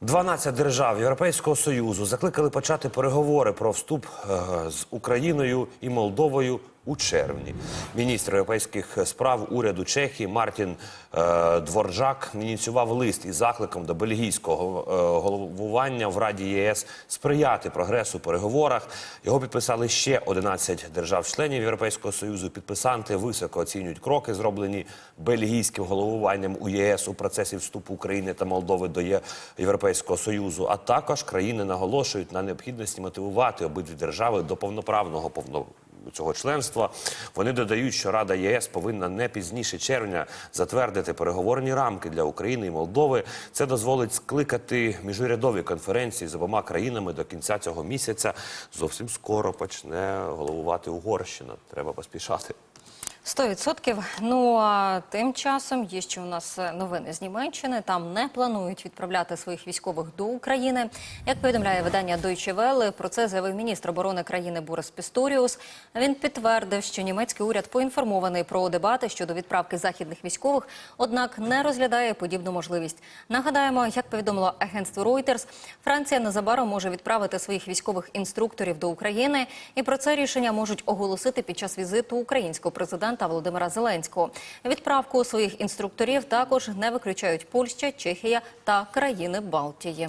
12 держав Європейського союзу закликали почати переговори про вступ е, з Україною і Молдовою у червні. Міністр європейських справ уряду Чехії Мартін е, Дворжак ініціював лист із закликом до бельгійського е, головування в Раді ЄС сприяти прогресу у переговорах. Його підписали ще 11 держав-членів Європейського союзу. Підписанти високо оцінюють кроки, зроблені бельгійським головуванням у єС у процесі вступу України та Молдови до Європейського союзу. А також країни наголошують на необхідності мотивувати обидві держави до повноправного повно цього членства. Вони додають, що Рада ЄС повинна не пізніше червня затвердити переговорні рамки для України і Молдови. Це дозволить скликати міжурядові конференції з обома країнами до кінця цього місяця. Зовсім скоро почне головувати Угорщина. Треба поспішати. 100%. Ну а тим часом є ще у нас новини з Німеччини. Там не планують відправляти своїх військових до України. Як повідомляє видання Deutsche Welle, про це заявив міністр оборони країни Борис Пісторіус. Він підтвердив, що німецький уряд поінформований про дебати щодо відправки західних військових, однак не розглядає подібну можливість. Нагадаємо, як повідомило агентство Reuters, Франція незабаром може відправити своїх військових інструкторів до України, і про це рішення можуть оголосити під час візиту українського президента Володимира Зеленського. Відправку своїх інструкторів також не виключають Польща, Чехія та країни Балтії.